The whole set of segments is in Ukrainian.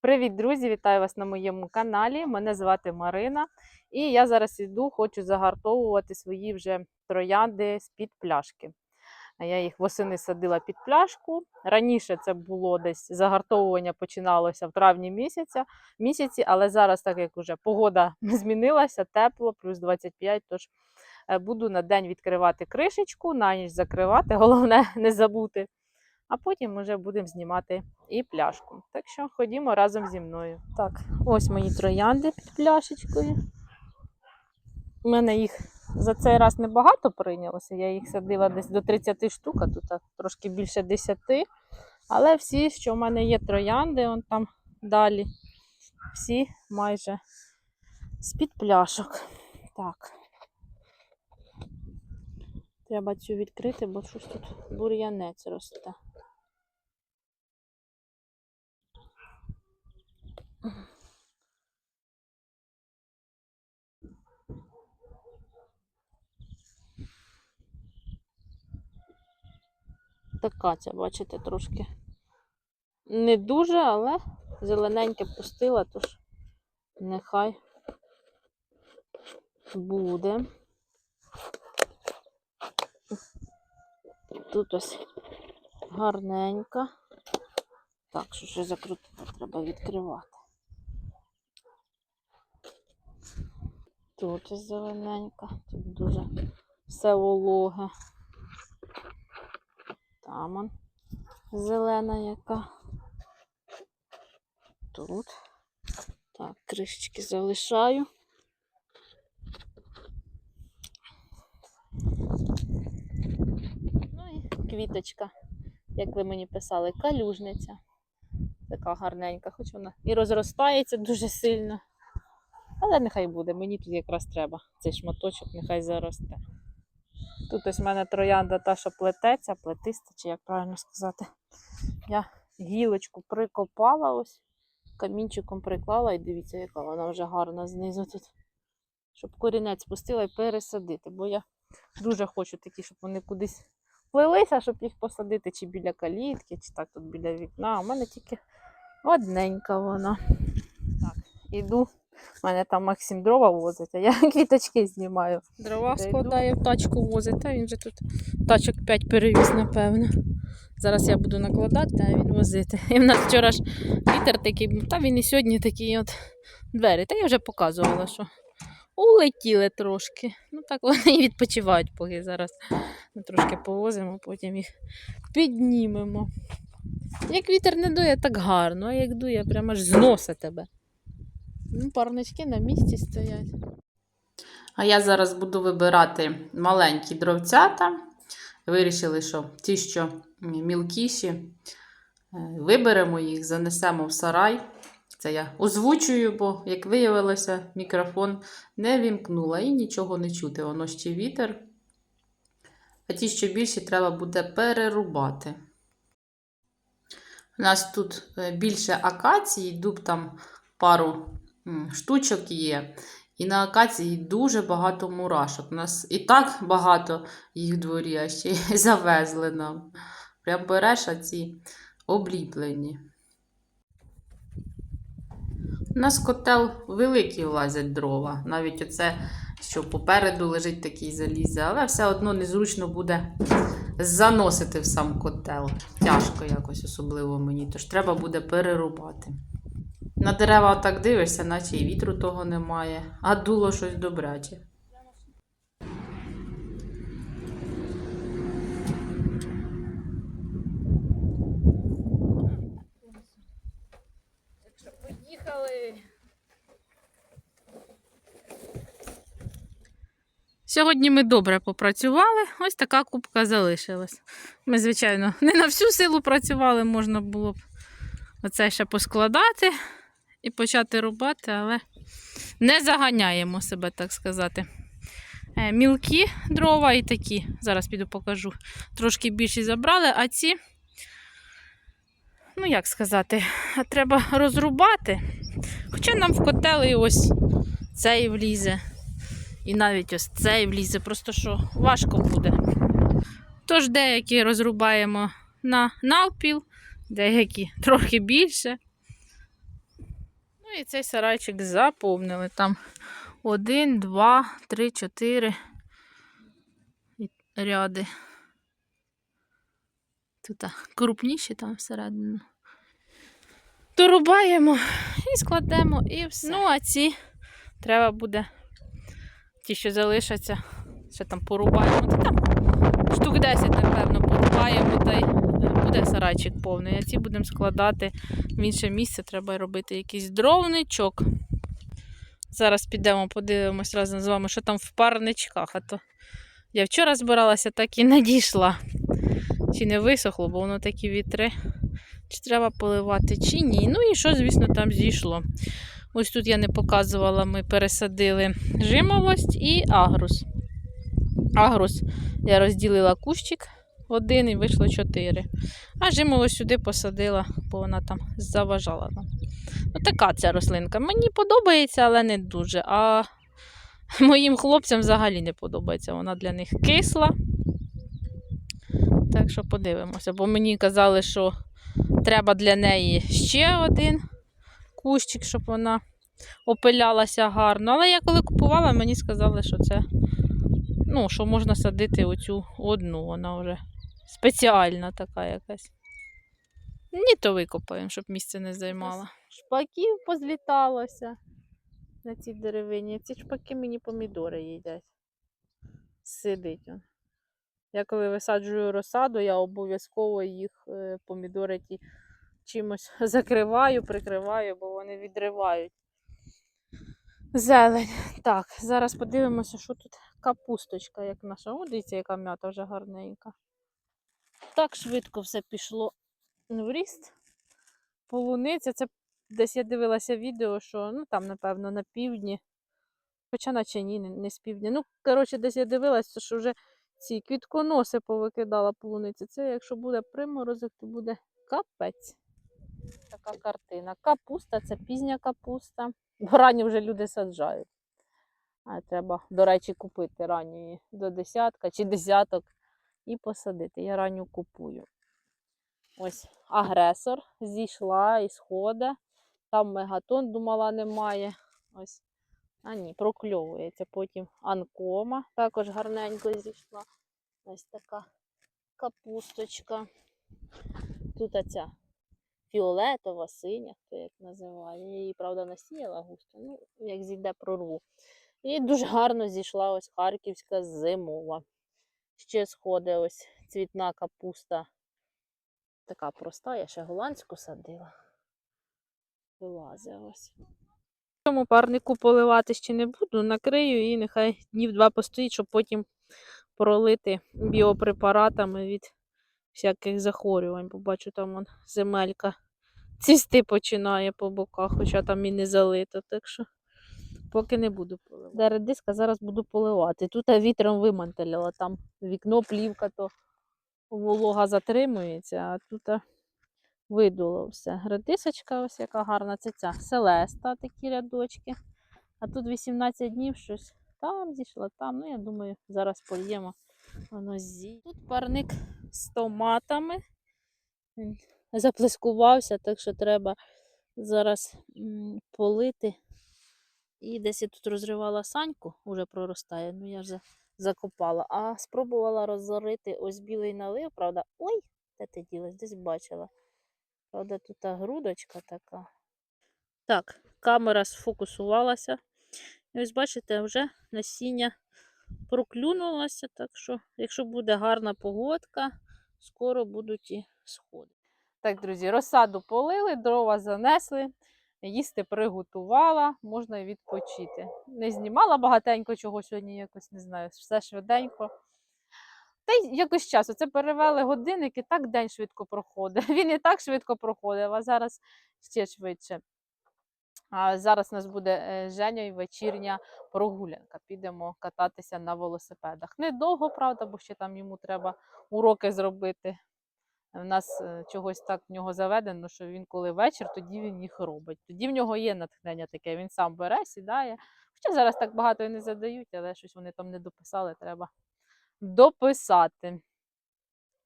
Привіт, друзі! Вітаю вас на моєму каналі. Мене звати Марина, і я зараз іду, хочу загартовувати свої вже троянди з-під пляшки. Я їх восени садила під пляшку. Раніше це було десь загартовування починалося в травні місяця, місяці, але зараз, так як вже погода змінилася, тепло, плюс 25, тож е, буду на день відкривати кришечку, на ніч закривати. Головне не забути. А потім вже будемо знімати і пляшку. Так що ходімо разом зі мною. Так, ось мої троянди під пляшечкою. У мене їх за цей раз небагато прийнялося. Я їх садила десь до 30 штук, а тут трошки більше 10. Але всі, що в мене є троянди, он там далі, всі майже з-під пляшок. Так. Треба цю відкрити, бо щось тут бур'янець росте. Така ця, бачите, трошки не дуже, але зелененьке пустила, тож нехай буде. Тут ось гарненька. Так, що ще закрутити, треба відкривати. Тут ось зелененька, тут дуже все вологе. Там он зелена яка. Тут. Так, кришечки залишаю. Ну і квіточка, як ви мені писали, калюжниця. Така гарненька, хоч вона і розростається дуже сильно. Але нехай буде, мені тут якраз треба цей шматочок, нехай заросте. Тут ось в мене троянда та, що плететься, плетиста, чи як правильно сказати. Я гілочку прикопала ось, камінчиком приклала, і дивіться, яка вона вже гарна знизу тут. Щоб корінець пустила і пересадити. Бо я дуже хочу такі, щоб вони кудись плелися, щоб їх посадити, чи біля калітки, чи так тут біля вікна. В мене тільки одненька вона. Так, іду. У мене там Максим дрова возить, а я квіточки знімаю. Дрова Та складає, в тачку возить, та він же тут тачок 5 перевіз, напевно. Зараз я буду накладати, а він возити. І в нас вчора ж вітер такий, був, та він і сьогодні такий от двері. Та я вже показувала, що улетіли трошки. Ну так вони і відпочивають, поки зараз ми трошки повозимо, потім їх піднімемо. Як вітер не дує, так гарно, а як дує, прямо аж зносить тебе. Ну, парнички на місці стоять. А я зараз буду вибирати маленькі дровцята. Вирішили, що ті, що мілкіші, е, виберемо їх, занесемо в сарай. Це я озвучую, бо, як виявилося, мікрофон не вімкнула і нічого не чути. Воно ще вітер. А ті, що більші, треба буде перерубати. У нас тут е, більше акації, дуб там пару штучок є. І на акації дуже багато мурашок. У нас і так багато їх дворі, а ще й завезли нам. Прям береш, а ці обліплені. У нас котел великий влазять дрова. Навіть оце, що попереду лежить такий залізе, але все одно незручно буде заносити в сам котел. Тяжко якось, особливо мені, тож треба буде перерубати. На дерева так дивишся, наче і вітру того немає, а дуло щось добряче. Поїхали. Сьогодні ми добре попрацювали, ось така кубка залишилась. Ми, звичайно, не на всю силу працювали, можна було б оце ще поскладати і почати рубати, але не заганяємо себе, так сказати. Е, Мілкі дрова і такі, зараз піду покажу, трошки більші забрали, а ці, ну як сказати, треба розрубати. Хоча нам в котели ось цей влізе. І навіть ось цей влізе, просто що важко буде. Тож деякі розрубаємо на навпіл, деякі трохи більше. І цей сарайчик заповнили. Там один, два, три, чотири ряди. Тут крупніші там всередину. Дорубаємо і складемо, і все. Ну, а ці треба буде, ті, що залишаться, ще там порубаємо. Та там штук 10, напевно, порубаємо, та й буде сарайчик повний. А ці будемо складати в інше місце. Треба робити якийсь дровничок. Зараз підемо, подивимось разом з вами, що там в парничках. А то я вчора збиралася, так і не дійшла. Чи не висохло, бо воно такі вітри. Чи треба поливати, чи ні. Ну і що, звісно, там зійшло. Ось тут я не показувала, ми пересадили жимолость і агрус. Агрус я розділила кущик один і вийшло чотири. А жимолость сюди посадила, бо вона там заважала. Ну, така ця рослинка. Мені подобається, але не дуже. А моїм хлопцям взагалі не подобається. Вона для них кисла. Так що подивимося, бо мені казали, що треба для неї ще один кущик, щоб вона опилялася гарно. Але я коли купувала, мені сказали, що це ну, що можна садити оцю одну, вона вже спеціальна така якась. Ні, то викопаємо, щоб місце не займала. Шпаків позліталося на цій деревині. Ці шпаки мені помідори їдять. Сидить он. Я коли висаджую розсаду, я обов'язково їх е, помідори ті чимось закриваю, прикриваю, бо вони відривають. Зелень. Так, зараз подивимося, що тут капусточка, як наша. О, дивіться, яка м'ята вже гарненька. Так швидко все пішло в ріст. Полуниця, це десь я дивилася відео, що ну там, напевно, на півдні. Хоча наче ні, не, з півдня. Ну, коротше, десь я дивилася, що вже ці квітконоси повикидала полуниці. Це якщо буде приморозок, то буде капець. Така картина. Капуста це пізня капуста. Бо ранні вже люди саджають. А треба, до речі, купити ранньої до десятка чи десяток і посадити. Я ранню купую. Ось агресор зійшла і сходить. Там мегатон, думала, немає. Ось. А ні, прокльовується. Потім анкома також гарненько зійшла. Ось така капусточка. Тут оця фіолетова, синя, хто як називає. Її, правда, насіяла густо. Ну, як зійде, прорву. І дуже гарно зійшла ось харківська зимова. Ще сходить ось цвітна капуста. Така проста, я ще голландську садила. Вилазить ось. Цьому парнику поливати ще не буду, накрию і нехай днів два постоїть, щоб потім пролити біопрепаратами від всяких захворювань. Побачу, там вон земелька цісти починає по боках, хоча там і не залито. Так що поки не буду поливати. Де редиска зараз буду поливати. Тут вітром вимантеляла, там вікно, плівка, то волога затримується, а тут видуло все. Редисочка ось яка гарна, це ця селеста, такі рядочки. А тут 18 днів щось там зійшло, там. Ну, я думаю, зараз польємо. Воно зі. Тут парник з томатами. Заплескувався, так що треба зараз полити. І десь я тут розривала саньку, вже проростає, ну я за- закопала. А спробувала розорити ось білий налив, правда. Ой, де ти ділась, десь бачила. Правда, тут та грудочка така. Так, камера сфокусувалася. І ось бачите, вже насіння проклюнулося, так що, якщо буде гарна погодка, скоро будуть і сходи. Так, друзі, розсаду полили, дрова занесли, їсти приготувала, можна і відпочити. Не знімала багатенько чого сьогодні, якось не знаю, все швиденько. Та й якось часу. Це перевели годинники, так день швидко проходить. Він і так швидко проходив, а зараз ще швидше. А зараз у нас буде е, з Женєю вечірня прогулянка. Підемо кататися на велосипедах. Недовго, правда, бо ще там йому треба уроки зробити. У нас е, чогось так в нього заведено, що він коли вечір, тоді він їх робить. Тоді в нього є натхнення таке, він сам бере, сідає. Хоча зараз так багато і не задають, але щось вони там не дописали, треба дописати.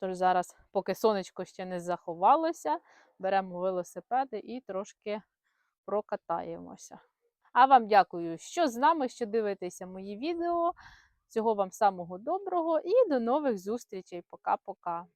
Тож зараз, поки сонечко ще не заховалося, беремо велосипеди і трошки прокатаємося. А вам дякую, що з нами, що дивитеся мої відео. Всього вам самого доброго і до нових зустрічей. Пока-пока.